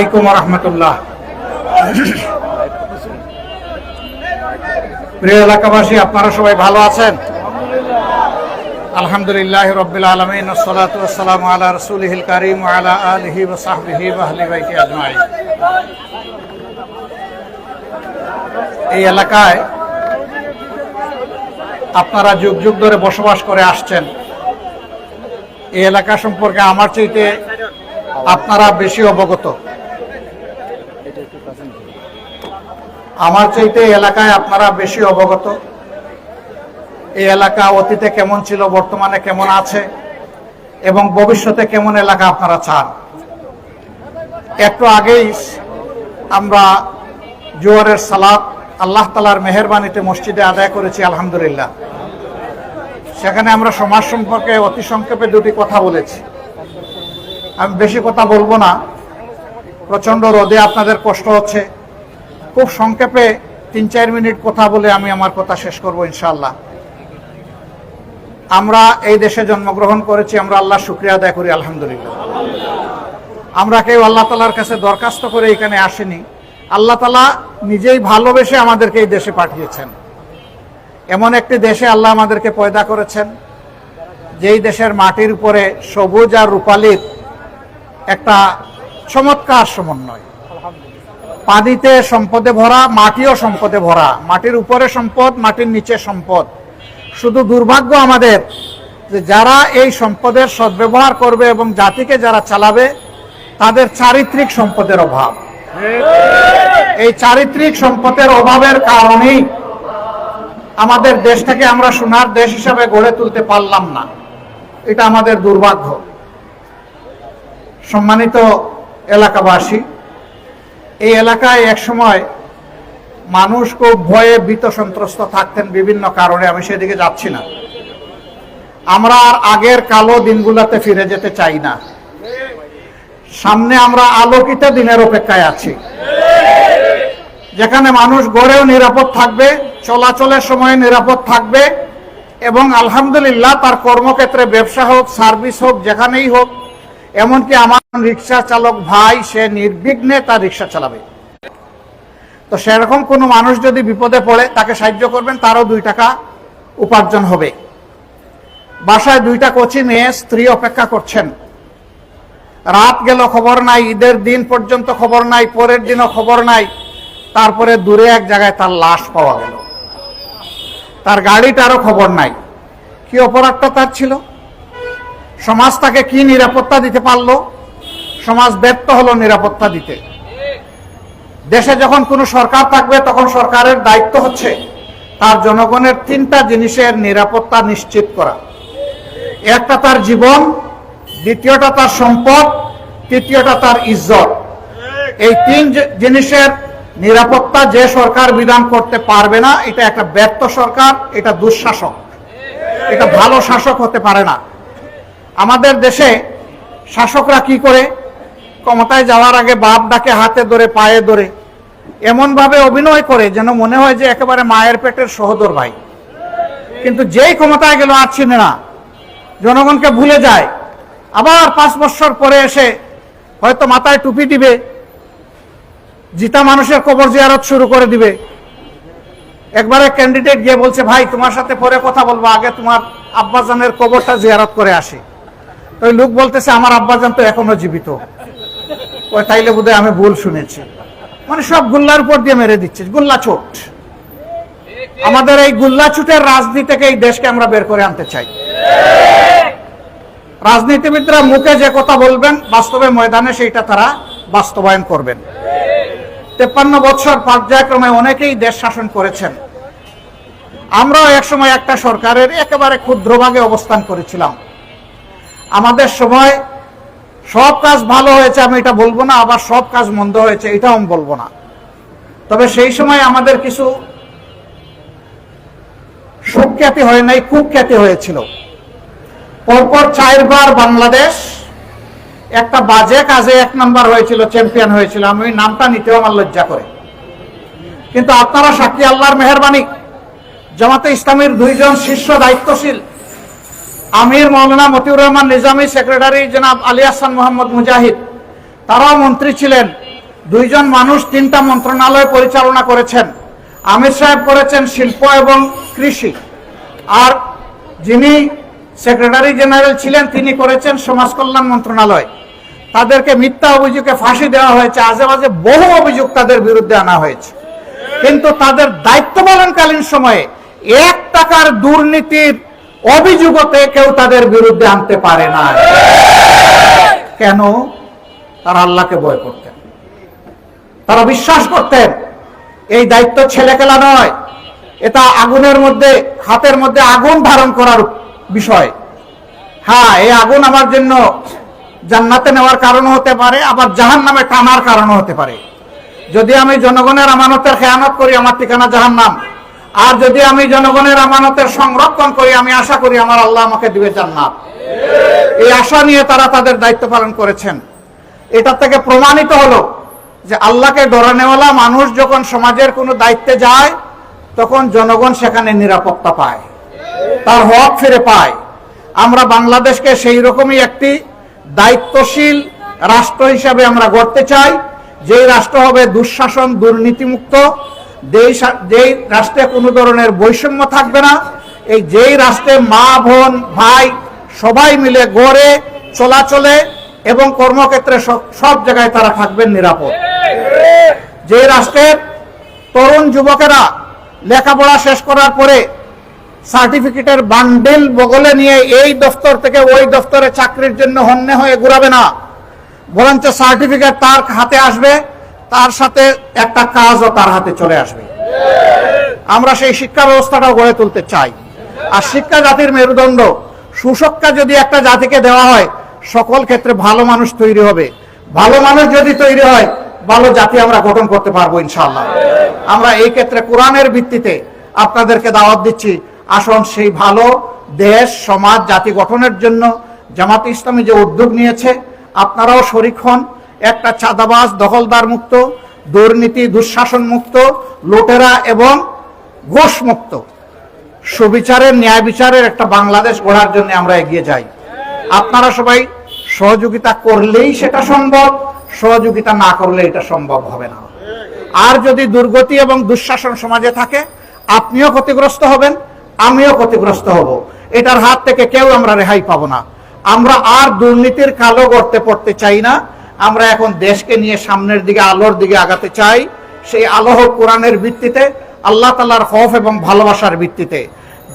আলাইকুম রহমতুল্লাহ। প্রিয় এলাকাবাসী, আপনারা সবাই ভালো আছেন? আলহামদুলিল্লাহ রবিল আলমিন সালাম আলা রসুলহিল করিম আলা আলহি আজমাই এই এলাকায় আপনারা যুগ যুগ ধরে বসবাস করে আসছেন। এই এলাকা সম্পর্কে আমার চাইতে আপনারা বেশি অবগত। আমার চাইতে এলাকায় আপনারা বেশি অবগত। এই এলাকা অতীতে কেমন ছিল, বর্তমানে কেমন আছে, এবং ভবিষ্যতে কেমন এলাকা আপনারা চান? একটু আগেই আমরা জোয়ারের সালাদ আল্লাহ তালার মেহরবানিতে মসজিদে আদায় করেছি, আলহামদুলিল্লাহ। সেখানে আমরা সমাজ সম্পর্কে অতি সংক্ষেপে দুটি কথা বলেছি। আমি বেশি কথা বলব না। প্রচণ্ড রোদে আপনাদের কষ্ট হচ্ছে। খুব সংক্ষেপে তিন চার মিনিট কথা বলে আমি আমার কথা শেষ করব ইনশাল্লাহ আমরা এই দেশে জন্মগ্রহণ করেছি, আমরা আল্লাহ শুক্রিয়া আদায় করি, আলহামদুলিল্লাহ। আমরা কেউ আল্লাহ তালার কাছে দরখাস্ত করে এখানে আসেনি। আল্লাহ তালা নিজেই ভালোবেসে আমাদেরকে এই দেশে পাঠিয়েছেন। এমন একটি দেশে আল্লাহ আমাদেরকে পয়দা করেছেন, যেই দেশের মাটির উপরে সবুজ আর রূপালির একটা চমৎকার সমন্বয়। পানিতে সম্পদে ভরা, মাটিও সম্পদে ভরা। মাটির উপরে সম্পদ, মাটির নিচে সম্পদ। শুধু দুর্ভাগ্য আমাদের যে যারা এই সম্পদের সদ্ব্যবহার করবে এবং জাতিকে যারা চালাবে, তাদের চারিত্রিক সম্পদের অভাব। এই চারিত্রিক সম্পদের অভাবের কারণেই আমাদের দেশটাকে আমরা সোনার দেশ হিসাবে গড়ে তুলতে পারলাম না। এটা আমাদের দুর্ভাগ্য। সম্মানিত এলাকাবাসী এই এলাকায় একসময় মানুষ খুব ভয়ে ভীত সন্ত্রস্ত থাকতেন বিভিন্ন কারণে, আমি সেদিকে যাচ্ছি না। আমরা আর আগের কালো দিনগুলোতে ফিরে যেতে চাই না। সামনে আমরা আলোকিত দিনের অপেক্ষায় আছি। যেখানে মানুষ গড়েও নিরাপদ থাকবে, চলাচলের সময় নিরাপদ থাকবে এবং আলহামদুলিল্লাহ তার কর্মক্ষেত্রে ব্যবসা হোক, সার্ভিস হোক, যেখানেই হোক এমনকি আমার রিক্সা চালক ভাই, সে নির্বিঘ্নে তার রিক্সা চালাবে। তো সেরকম কোনো মানুষ যদি বিপদে পড়ে, তাকে সাহায্য করবেন, তারও দুই টাকা উপার্জন হবে। বাসায় দুইটা কচি মেয়ে, স্ত্রী অপেক্ষা করছেন। রাত গেল, খবর নাই, ঈদের দিন পর্যন্ত খবর নাই, পরের দিনও খবর নাই। তারপরে দূরে এক জায়গায় তার লাশ পাওয়া গেল। তার গাড়িটারও খবর নাই। কি অপরাধটা তার ছিল? সমাজ তাকে কি নিরাপত্তা দিতে পারল? সমাজ ব্যর্থ হলো নিরাপত্তা দিতে। দেশে যখন কোনো সরকার থাকবে, তখন সরকারের দায়িত্ব হচ্ছে তার জনগণের তিনটা জিনিসের নিরাপত্তা নিশ্চিত করা। একটা তার জীবন, দ্বিতীয়টা তার সম্পদ, তৃতীয়টা তার ইজ্জত। এই তিন জিনিসের নিরাপত্তা যে সরকার বিধান করতে পারবে না, এটা একটা ব্যর্থ সরকার, এটা দুঃশাসক। এটা ভালো শাসক হতে পারে না। আমাদের দেশে শাসকরা কি করে? ক্ষমতায় যাওয়ার আগে বাপ ডাকে হাতে ধরে, পায়ে ধরে। এমনভাবে অভিনয় করে যেন মনে হয় যে একেবারে মায়ের পেটের সহদর ভাই। কিন্তু যেই ক্ষমতায় গেল আর চিনে না। জনগণকে ভুলে যায়। আবার পাঁচ বছর পরে এসে হয়তো মাথায় টুপি দিবে, জিতা মানুষের কবর জিয়ারত শুরু করে দিবে। একবারে ক্যান্ডিডেট গিয়ে বলছে, ভাই, তোমার সাথে পরে কথা বলব। আগে তোমার আব্বাজানের কবরটা জিয়ারত করে আসি। ওই লোক বলতেছে, আমার আব্বাজান তো এখনও জীবিত। ওই তাইলে বোধহয় আমি ভুল শুনেছি। মানে সব গুল্লার উপর দিয়ে মেরে দিচ্ছে, গুল্লা চোট। আমাদের এই গুল্লা চুটের রাজনীতি থেকে এই দেশকে আমরা বের করে আনতে চাই। রাজনীতিবিদরা মুখে যে কথা বলবেন, বাস্তবে ময়দানে সেইটা তারা বাস্তবায়ন করবেন। তেপ্পান্ন বছর পর্যায়ক্রমে অনেকেই দেশ শাসন করেছেন। আমরাও একসময় একটা সরকারের একেবারে ক্ষুদ্রভাগে অবস্থান করেছিলাম। আমাদের সময় সব কাজ ভালো হয়েছে, আমি এটা বলব না, আবার সব কাজ মন্দ হয়েছে, এটাও আমি বলব না। তবে সেই সময় আমাদের কিছু সুখ্যাতি হয় নাই কুখ্যাতি হয়েছিল। পরপর চারবার বাংলাদেশ একটা বাজে কাজে এক নাম্বার হয়েছিল, চ্যাম্পিয়ন হয়েছিল, আমি নামটা নিতেও আমার লজ্জা করে। কিন্তু আপনারা সাক্ষী আল্লাহর মেহরবানি, জামাতে ইসলামের দুইজন শীর্ষ দায়িত্বশীল আমির মৌলানা মতিউর রহমান নিজামী সেক্রেটারি জনাব আলী হাসান মোহাম্মদ মুজাহিদ। তারাও মন্ত্রী ছিলেন। দুইজন মানুষ তিনটা মন্ত্রণালয় পরিচালনা করেছেন। আমির সাহেব করেছেন শিল্প এবং কৃষি। আর যিনি সেক্রেটারি জেনারেল ছিলেন, তিনি করেছেন সমাজ কল্যাণ মন্ত্রণালয়। তাদেরকে মিথ্যা অভিযোগে ফাঁসি দেওয়া হয়েছে। আজে বাজে বহু অভিযোগ তাদের বিরুদ্ধে আনা হয়েছে। কিন্তু তাদের দায়িত্ব পালনকালীন সময়ে এক টাকার দুর্নীতির অভিযোগতে কেউ তাদের বিরুদ্ধে আনতে পারে না কেন? তারা আল্লাহকে ভয় করতেন। তারা বিশ্বাস করতেন, এই দায়িত্ব ছেলেখেলা নয়। এটা আগুনের মধ্যে, হাতের মধ্যে আগুন ধারণ করার বিষয়। হ্যাঁ এই আগুন আমার জন্য জান্নাতে নেওয়ার কারণ হতে পারে, আবার জাহান নামে টানার কারণ হতে পারে। যদি আমি জনগণের আমানতের খেয়ানত করি, আমার ঠিকানা জাহান নাম আর যদি আমি জনগণের আমানতের সংরক্ষণ করি, আমি আশা করি আমার আল্লাহ আমাকে দিবে জান্নাত। এই আশা নিয়ে তারা তাদের দায়িত্ব পালন করেছেন। এটা থেকে প্রমাণিত হলো যে আল্লাহকে ডরানেওয়ালা মানুষ যখন সমাজের কোনো দায়িত্বে যায়, তখন জনগণ সেখানে নিরাপত্তা পায়, তার হক ফিরে পায়। আমরা বাংলাদেশকে সেই রকমই একটি দায়িত্বশীল রাষ্ট্র হিসাবে আমরা গড়তে চাই। যেই রাষ্ট্র হবে দুঃশাসন, দুর্নীতিমুক্ত যেই যেই রাষ্ট্রে কোনো ধরনের বৈষম্য থাকবে না, এই যেই রাষ্ট্রে মা, বোন, ভাই সবাই মিলে গড়ে চলাচলে এবং কর্মক্ষেত্রে সব- জায়গায় তারা থাকবেন নিরাপদ। যে রাষ্ট্রের তরুণ যুবকেরা লেখাপড়া শেষ করার পরে সার্টিফিকেটের বান্ডেল বগলে নিয়ে এই দফতর থেকে ওই দফতরে চাকরির জন্য হন্যে হয়ে ঘুরাবে না, বরঞ্চ সার্টিফিকেট তার হাতে আসবে তার সাথে একটা কাজও তার হাতে চলে আসবে। আমরা সেই শিক্ষা ব্যবস্থাটাও গড়ে তুলতে চাই। আর শিক্ষা জাতির মেরুদণ্ড, সুশিক্ষা যদি একটা জাতিকে দেওয়া হয়, সকল ক্ষেত্রে ভালো মানুষ তৈরি হবে। ভালো মানুষ যদি তৈরি হয়, ভালো জাতি আমরা গঠন করতে পারব ইনশাআল্লাহ। আমরা এই ক্ষেত্রে কোরআনের ভিত্তিতে আপনাদেরকে দাওয়াত দিচ্ছি, আসুন সেই ভালো দেশ, সমাজ, জাতি গঠনের জন্য জামাত ইসলামী যে উদ্যোগ নিয়েছে, আপনারাও শরিক হন একটা চাঁদাবাজ দখলদার মুক্ত, দুর্নীতি দুঃশাসন মুক্ত, লুটেরা এবং ঘোষ মুক্ত। সুবিচারের, ন্যায় বিচারের একটা বাংলাদেশ গড়ার জন্য আমরা এগিয়ে যাই। আপনারা সবাই সহযোগিতা করলেই সেটা সম্ভব, সহযোগিতা না করলে এটা সম্ভব হবে না। আর যদি দুর্গতি এবং দুঃশাসন সমাজে থাকে, আপনিও ক্ষতিগ্রস্ত হবেন, আমিও ক্ষতিগ্রস্ত হব। এটার হাত থেকে কেউ আমরা রেহাই পাবো না। আমরা আর দুর্নীতির কালো গড়তে পড়তে চাই না। আমরা এখন দেশকে নিয়ে সামনের দিকে, আলোর দিকে আগাতে চাই। সেই আলো হোক কোরআনের ভিত্তিতে, আল্লাহ তালার খফ এবং ভালোবাসার ভিত্তিতে।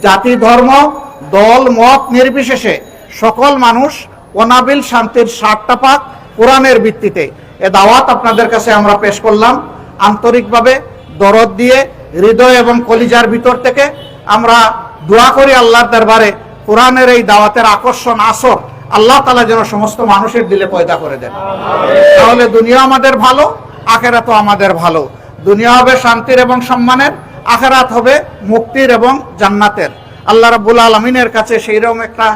জাতি, ধর্ম, দল, মত নির্বিশেষে সকল মানুষ অনাবিল শান্তির স্বার্থটা পাক কোরআনের ভিত্তিতে। এ দাওয়াত আপনাদের কাছে আমরা পেশ করলাম। আন্তরিকভাবে দরদ দিয়ে, হৃদয় এবং কলিজার ভিতর থেকে আমরা দোয়া করি আল্লাহর দরবারে, কোরআনের এই দাওয়াতের আকর্ষণ আসর। আল্লাহ তালা যেন সমস্ত মানুষের দিলে পয়দা করে দেন। তাহলে দুনিয়া আমাদের ভালো, আখেরাতও আমাদের ভালো। দুনিয়া হবে শান্তির এবং সম্মানের, আখেরাত হবে মুক্তির এবং জান্নাতের। আল্লাহ রাব্বুল আলমিনের কাছে সেই রকম একটা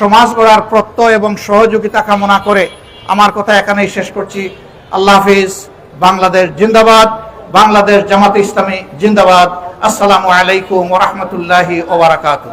সমাজ গড়ার প্রত্যয় এবং সহযোগিতা কামনা করে আমার কথা এখানেই শেষ করছি। আল্লাহ হাফিজ, বাংলাদেশ জিন্দাবাদ, বাংলাদেশ জামাত ইসলামী জিন্দাবাদ। আসসালামু আলাইকুম ওরহমতুল্লাহি ওবরাকাতুহ